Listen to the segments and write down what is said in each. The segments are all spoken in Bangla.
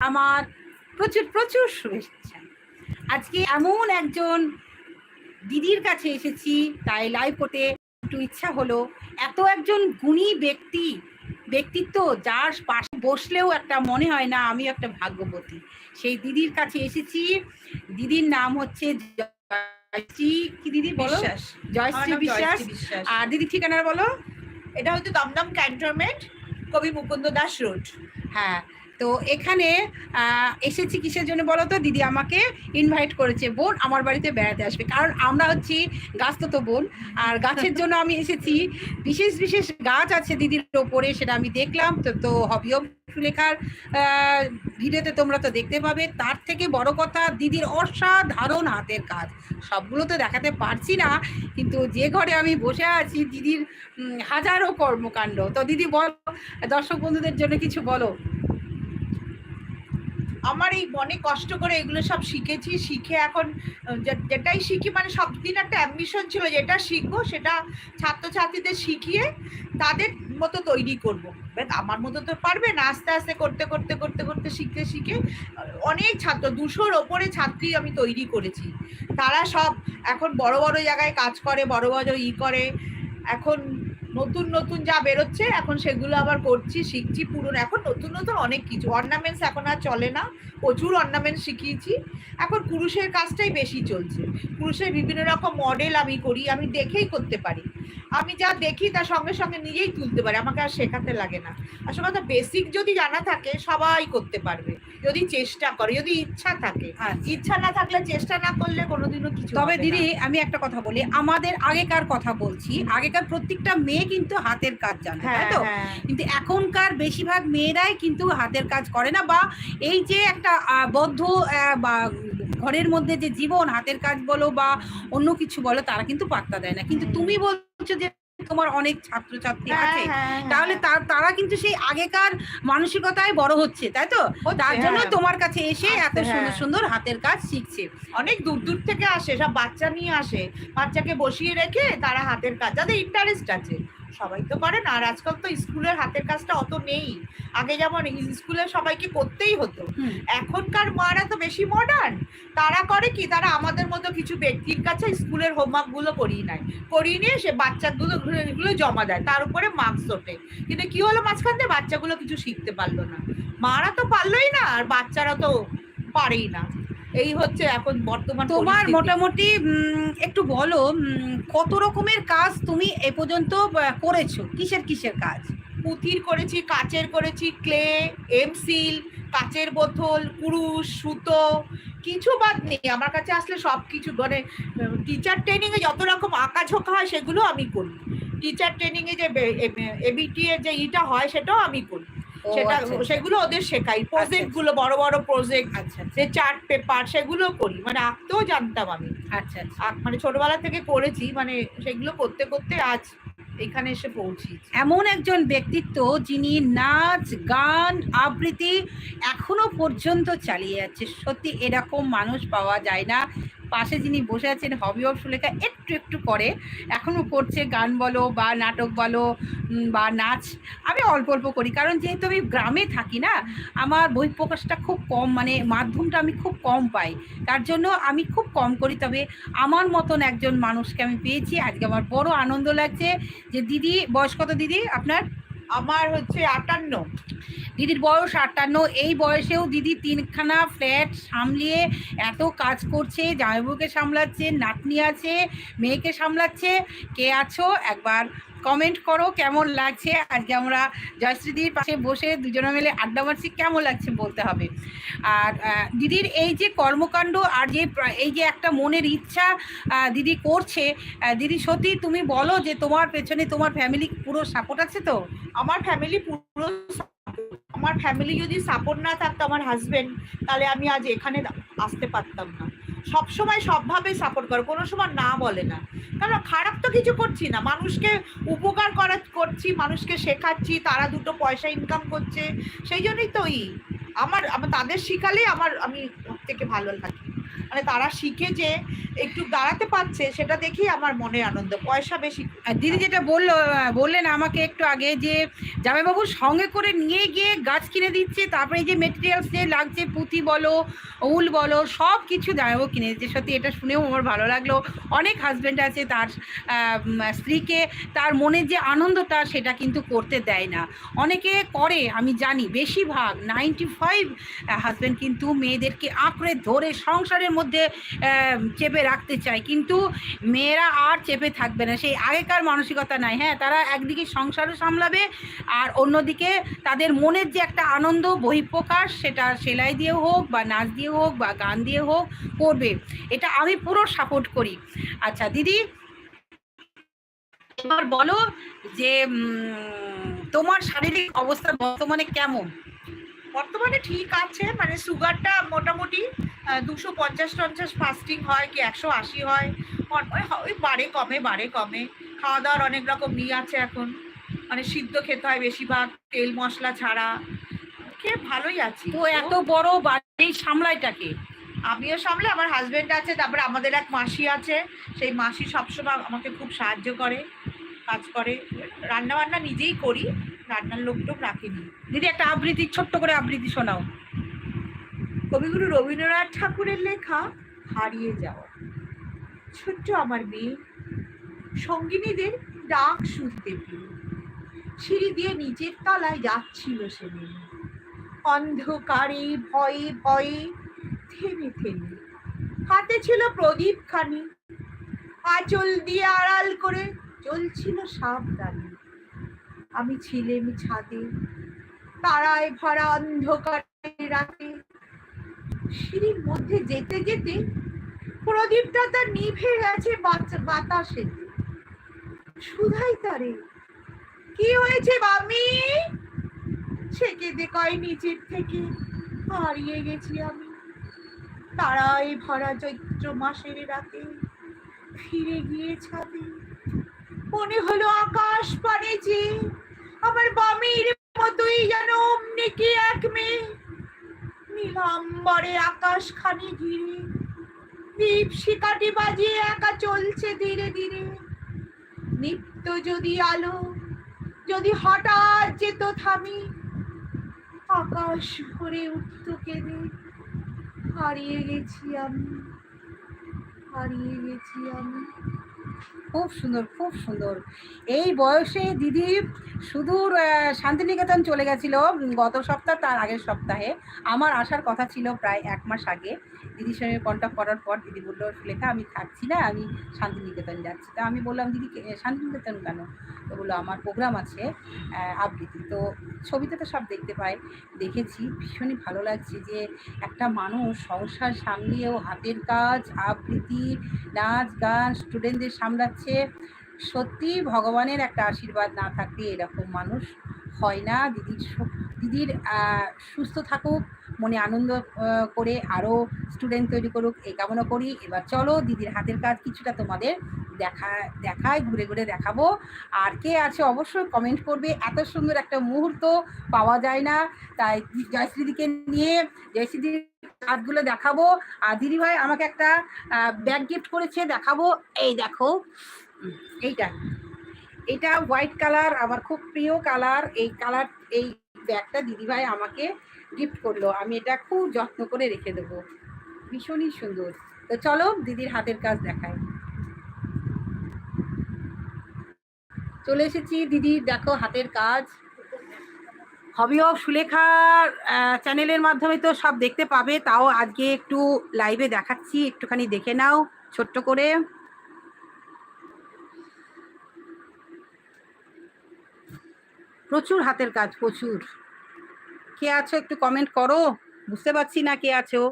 আমার প্রচুর প্রচুর শুভেচ্ছা। আজকে এমন একজন দিদির কাছে এসেছি তাই লাইভ করতে একটু ইচ্ছা হলো। এত একজন গুণী ব্যক্তি ব্যক্তিত্ব যার পাশে বসলেও একটা মনে হয় না আমি একটা ভাগ্যবতী। সেই দিদির কাছে এসেছি। দিদির নাম হচ্ছে জয়শ্রী কি দিদি বলো? জয়শ্রী বিশ্বাস। আর দিদি ঠিকানা বলো? এটা হচ্ছে দমদম ক্যান্টনমেন্ট কবি মুকুন্দ দাস রোড। হ্যাঁ তো এখানে এসেছি কিসের জন্য বলো তো দিদি আমাকে ইনভাইট করেছে বোন আমার বাড়িতে বেড়াতে আসবে। কারণ আমরা হচ্ছি গাছ তো বোন। আর গাছের জন্য আমি এসেছি। বিশেষ বিশেষ গাছ আছে দিদির ওপরে, সেটা আমি দেখলাম। তো তো হবি অফ লেখার ভিডিওতে তোমরা তো দেখতে পাবে। তার থেকে বড় কথা, দিদির অসাধারণ হাতের কাজ। সবগুলো তো দেখাতে পারছি না, কিন্তু যে ঘরে আমি বসে আছি, দিদির হাজারো কর্মকাণ্ড। তো দিদি বল, দর্শক বন্ধুদের জন্য কিছু বলো। আমার এই মনে কষ্ট করে এগুলো সব শিখেছি, শিখে এখন যেটাই শিখি মানে সব দিন একটা অ্যাম্বিশন ছিল যেটা শিখব, সেটা ছাত্রছাত্রীদের শিখিয়ে তাদের মতো তৈরি করব। আমার মতো তো পারবে না, আস্তে আস্তে করতে করতে করতে করতে, শিখতে, শিখে অনেক ছাত্র, দুশোর ওপরে ছাত্রী আমি তৈরি করেছি। তারা সব এখন বড় বড় জায়গায় কাজ করে, বড় বড় ই করে। এখন নতুন নতুন যা বেরোচ্ছে, এখন সেগুলো আবার করছি, শিখছি, পুরন, এখন নতুন নতুন অনেক কিছু। অর্নামেন্টস এখন আর চলে না, প্রচুর অর্নামেন্টস শিখিয়েছি। এখন কুরুশের কাজটাই বেশি চলছে। পুরুষের বিভিন্ন রকম মডেল আমি করি, আমি দেখেই করতে পারি। আমি যা দেখি তা সঙ্গে সঙ্গে নিজেই তুলতে পারি আমাকে আর শেখাতে লাগে না। আসলে কথা বেসিক যদি জানা থাকে সবাই করতে পারবে। যদি চেষ্টা করে যদি ইচ্ছা থাকে। ইচ্ছা না থাকলে চেষ্টা না করলে কোনোদিনও কিছু তবে দিদি আমি একটা কথা বলি আমাদের আগেকার কথা বলছি আগেকার প্রত্যেকটা মেয়ে কিন্তু হাতের কাজ জানে তাই হ্যাঁ তো? হ্যাঁ। কিন্তু এখনকার বেশিরভাগ মেয়েরাই কিন্তু হাতের কাজ করে না বা এই যে একটা আহ, বদ্ধ বা ঘরের মধ্যে যে জীবন হাতের কাজ বলো বা অন্য কিছু বলো তারা কিন্তু পাত্তা দেয় না। কিন্তু তুমি বলছো যে তোমার অনেক ছাত্রছাত্রী হ্যাঁ, আছে হ্যাঁ, হ্যাঁ। তাহলে তারা কিন্তু সেই আগেকার মানসিকতায় বড় হচ্ছে তাই তো তার জন্য। তোমার কাছে এসে এত সুন্দর। সুন্দর হাতের কাজ শিখছে অনেক দূর দূর থেকে আসে সব বাচ্চা নিয়ে আসে বাচ্চাকে বসিয়ে রেখে তারা হাতের কাজ যাদের ইন্টারেস্ট আছে সবাই তো করে না আর আজকাল তো স্কুলের হাতের কাজটা অত নেই। আগে যেমন স্কুলে সবাইকে করতেই হতো। এখনকার মারা তো বেশি মডার্ন তারা করে কি? তারা আমাদের মতো কিছু ব্যক্তির কাছে স্কুলের হোমওয়ার্কগুলো করিয়ে নেয়। করিয়ে নিয়ে সে বাচ্চাগুলো গুলো জমা দেয়। তার উপরে মার্কস ওঠে। কিন্তু কি হলো মাঝখান দিয়ে? বাচ্চাগুলো কিছু শিখতে পারল না। মারা তো পারলোই না। আর বাচ্চারা তো পারেই না। এই হচ্ছে এখন বর্তমান তোমার মোটামুটি একটু বলো কত রকমের কাজ তুমি এ পর্যন্ত করেছ? কিসের কিসের কাজ? পুঁথির করেছি কাচের করেছি ক্লে এমসিল কাচের বোতল কুরুশ সুতো কিছু বাদ নেই। আমার কাছে আসলে সব কিছু মানে টিচার ট্রেনিংয়ে যত রকম আঁকা ঝোঁকা হয় সেগুলো আমি করি। টিচার ট্রেনিংয়ে যে এবিটি এর যে ইটা হয় সেটাও আমি করি। সেটা আচ্ছা, আচ্ছা। সেগুলো ওদের শেখাই। প্রজেক্টগুলো বড় বড় প্রজেক্ট আচ্ছা আচ্ছা। যে চার্ট পেপার সেগুলো করি। মানে আঁকতেও জানতাম আমি। আচ্ছা আচ্ছা। মানে ছোটবেলা থেকে করেছি। মানে সেগুলো করতে করতে আজ এখানে এসে পৌঁছি। এমন একজন ব্যক্তিত্ব যিনি নাচ গান আবৃত্তি এখনও পর্যন্ত চালিয়ে যাচ্ছে। সত্যি এরকম মানুষ পাওয়া যায় না। পাশে যিনি বসে আছেন হবি অফ সুলেখা, একটু একটু করে। এখনও করছে গান বলো বা নাটক বলো বা নাচ। আমি অল্প অল্প করি, কারণ যেহেতু আমি গ্রামে থাকি না, আমার বই প্রকাশটা খুব কম মানে মাধ্যমটা আমি খুব কম পাই। তার জন্য আমি খুব কম করি, তবে আমার মতন একজন মানুষকে আমি পেয়েছি। আজকে আমার বড় আনন্দ লাগছে যে দিদি বয়স কত দিদি, আপনার? আমার হচ্ছে আটান্ন। দিদির বয়স আটান্ন। এই বয়সেও দিদি তিনখানা ফ্ল্যাট সামলিয়ে এত কাজ করছে জামাইবুকে সামলাচ্ছে, নাতনি আছে, মেয়েকে সামলাচ্ছে। কে আছো? একবার কমেন্ট করো কেমন লাগছে? আজকে আমরা জয়শ্রীদির পাশে বসে দুজনে মিলে আড্ডা মারছি, কেমন লাগছে বলতে হবে। আর দিদির এই যে কর্মকাণ্ড আর যে এই যে একটা মনের ইচ্ছা দিদি করছে দিদি সত্যি তুমি বলো যে তোমার পেছনে তোমার ফ্যামিলি পুরো সাপোর্ট আছে তো? আমার ফ্যামিলি পুরো আমার ফ্যামিলি যদি সাপোর্ট না থাকতো আমার হাজবেন্ড তাহলে আমি আজ এখানে আসতে পারতাম না। সব সময় সবভাবে সাপোর্ট করে, কোনো সময় না বলে না। কারণ খারাপ তো কিছু করছি না। মানুষকে উপকার করা করছি, মানুষকে শেখাচ্ছি, তারা দুটো পয়সা ইনকাম করছে, সেই জন্যই তো ই। আমার তাদের শিখালেই আমার, আমি থেকে ভালো থাকি মানে তারা শিখে যে একটু দাঁড়াতে পারছে, সেটা দেখেই আমার মনে আনন্দ। পয়সা বেশি। দিদি যেটা বলল বললেন আমাকে একটু আগে যে জামাইবাবু সঙ্গে করে নিয়ে গিয়ে গাছ কিনে দিচ্ছে, তারপরে যে মেটেরিয়ালস যে লাগছে, পুঁতি বলো, উল বলো, সব কিছু জামাইবাবু কিনে দিচ্ছে। সত্যি এটা শুনেও আমার ভালো লাগল। অনেক হাজব্যান্ড আছে তার স্ত্রীকে, তার মনের যে আনন্দটা সেটা কিন্তু করতে দেয় না। অনেকে করে, আমি জানি, বেশিরভাগ নাইনটি ফাইভ হাজব্যান্ড কিন্তু মেয়েদেরকে আঁকড়ে ধরে সংসারের মধ্যে চেপে রাখতে চায়। কিন্তু মেয়েরা আর চেপে থাকবে না। সেই আগেকার মানসিকতা নাই। হ্যাঁ তারা একদিকে সংসারও সামলাবে আর অন্যদিকে তাদের মনের যে একটা আনন্দ, বহিঃপ্রকাশ, সেটা সেলাই দিয়ে হোক বা নাচ দিয়ে হোক বা গান দিয়ে হোক করবে। এটা আমি পুরো সাপোর্ট করি। আচ্ছা দিদি? এবার বলো যে তোমার শারীরিক অবস্থা বর্তমানে কেমন? বর্তমানে ঠিক আছে মানে সুগারটা মোটামুটি দুশো পঞ্চাশ টঞ্চাশ ফাস্টিং হয় কি একশো আশি হয়। ওই বাড়ে কমে বাড়ে কমে। খাওয়া দাওয়ার অনেক রকম নিয়ে আছে এখন। মানে সিদ্ধ খেতে হয় বেশিরভাগ তেল মশলা ছাড়া। খেয়ে ভালোই আছি। তো এত বড় বাড়ি সামলাইটাকে? আমিও সামলে আমার হাজবেন্ড আছে তারপরে আমাদের এক মাসি আছে। সেই মাসি সবসময় আমাকে খুব সাহায্য করে কাজ করে। রান্না বান্না নিজেই করি। রান্নার লোক টোক রাখিনি। দিদি, একটা আবৃত্তি, ছোট্ট করে আবৃত্তি শোনাও। কবিগুরু রবীন্দ্রনাথ ঠাকুরের লেখা, হারিয়ে যাওয়া। ছোট্ট আমার মেয়ে, সঙ্গিনীদের ডাক শুনতে পেল। সিঁড়ি দিয়ে নিচের তলায় যাচ্ছিল সে মেয়ে। অন্ধকারে, ভয়ে ভয়ে থেমে থেমে। হাতে ছিল প্রদীপ খানি আঁচল দিয়ে আড়াল করে চলছিল সাবধানে। আমি ছিলেম ছাদে। তারায় ভরা অন্ধকারে রাতে। সিঁড়ির মধ্যে যেতে যেতে প্রদীপটা তার নিভে গেছে বাতাসে। সুধাই তারে, কি হয়েছে বামি? সে কেঁদে কয় নিচের থেকে, হারিয়ে গেছি আমি। তারাই ভরা চৈত্র মাসের রাতে ফিরে গিয়ে ছাদে। মনে হলো আকাশ পানে যে আমার বামির মতোই যেন অমনি কি এক মেয়ে। নীলাম্বরে আকাশ খানি ঘিরে, দীপ শিকাটি বাজিয়ে একা চলছে ধীরে ধীরে। নিত্য যদি আলো, যদি হঠাৎ যেত থামি, আকাশ ভরে উঠত কেঁদে। হারিয়ে গেছি আমি, হারিয়ে গেছি আমি। খুব সুন্দর খুব সুন্দর। এই বয়সে দিদি সুদূর শান্তিনিকেতন চলে গেছিল গত সপ্তাহ, তার আগের সপ্তাহে। আমার আসার কথা ছিল প্রায় এক মাস আগে। দিদির সঙ্গে কন্ট্যাক্ট করার পর দিদি বলল লেখা আমি থাকছি না, আমি শান্তিনিকেতন যাচ্ছি। তা আমি বললাম, দিদি শান্তিনিকেতন কেন? তো বলল, আমার প্রোগ্রাম আছে আবৃত্তি। তো ছবিতে তো সব দেখতে পাই, দেখেছি। ভীষণই ভালো লাগছে যে একটা মানুষ সংসার সামলিয়েও হাতের কাজ, আবৃত্তি, নাচ, গান স্টুডেন্টদের সামলাচ্ছে। সত্যি ভগবানের একটা আশীর্বাদ না থাকলে এরকম মানুষ হয় না। দিদির দিদির সুস্থ থাকুক, মনে আনন্দ করে আরও স্টুডেন্ট তৈরি করুক, এই কামনা করি। এবার চলো দিদির হাতের কাজ কিছুটা তোমাদের দেখা, দেখায়, ঘুরে ঘুরে দেখাবো। আর কে আছে অবশ্যই কমেন্ট করবে। এত সুন্দর একটা মুহূর্ত পাওয়া যায় না। তাই জয়শ্রীদিকে নিয়ে জয়শ্রীদির কাজগুলো দেখাবো। আর দিদিভাই আমাকে একটা ব্যাগ গিফট করেছে, দেখাবো। এই দেখো। এইটা। এটা হোয়াইট কালার আমার খুব প্রিয় কালার এই কালার এই ব্যাগটা দিদিভাই আমাকে গিফট করল। আমি এটা খুব যত্ন করে রেখে দেবো। ভীষণই সুন্দর। তো চলো দিদির হাতের কাজ দেখাই। চলে এসেছি দিদির দেখো হাতের কাজ। হবি অফ সুলেখার চ্যানেলের মাধ্যমে তো সব দেখতে পাবে। তাও আজকে একটু লাইভে দেখাচ্ছি। একটুখানি দেখে নাও, ছোট্ট করে। প্রচুর হাতের কাজ, প্রচুর। কে আছো একটু কমেন্ট করো? বুঝতে পারছি না কে আছো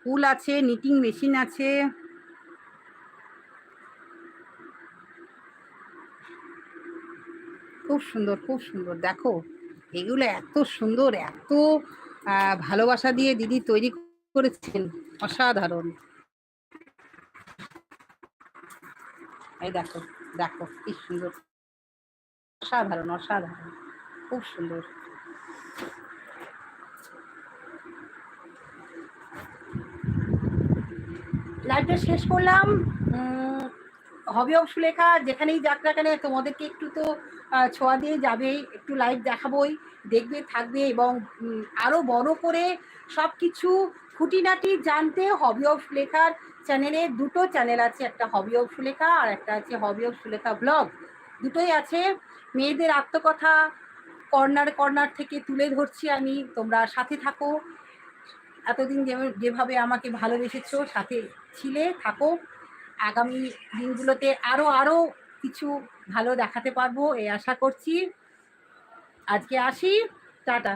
ফুল আছে নিটিং মেশিন আছে। খুব সুন্দর খুব সুন্দর। দেখো, এগুলো এত সুন্দর, এত ভালোবাসা দিয়ে দিদি তৈরি করেছেন। অসাধারণ। এই দেখো দেখো, কি সুন্দর। অসাধারণ অসাধারণ। খুব সুন্দর। লাইভটা শেষ করলাম। হবি সুলেখা যেখানেই যাক না কেন, তোমাদেরকে একটু তো ছোঁয়া দিয়ে যাবেই একটু লাইভ দেখাবই, দেখবে, থাকবে এবং আরও বড় করে সব কিছু খুঁটিনাটি জানতে হবি অফ সুলেখার চ্যানেলে। দুটো চ্যানেল আছে, একটা হবি অফ সুলেখা আর একটা আছে হবি অফ সুলেখা ব্লগ দুটোই আছে। মেয়েদের আত্মকথা কর্নার কর্নার থেকে তুলে ধরছি আমি। তোমরা সাথে থাকো। এতদিন যেভাবে আমাকে ভালোবেসেছ, সাথে ছিলে, থাকো। আগামী দিনগুলোতে আরও আরও কিছু ভালো দেখাতে পারব এই আশা করছি। আজকে আসি। টাটা।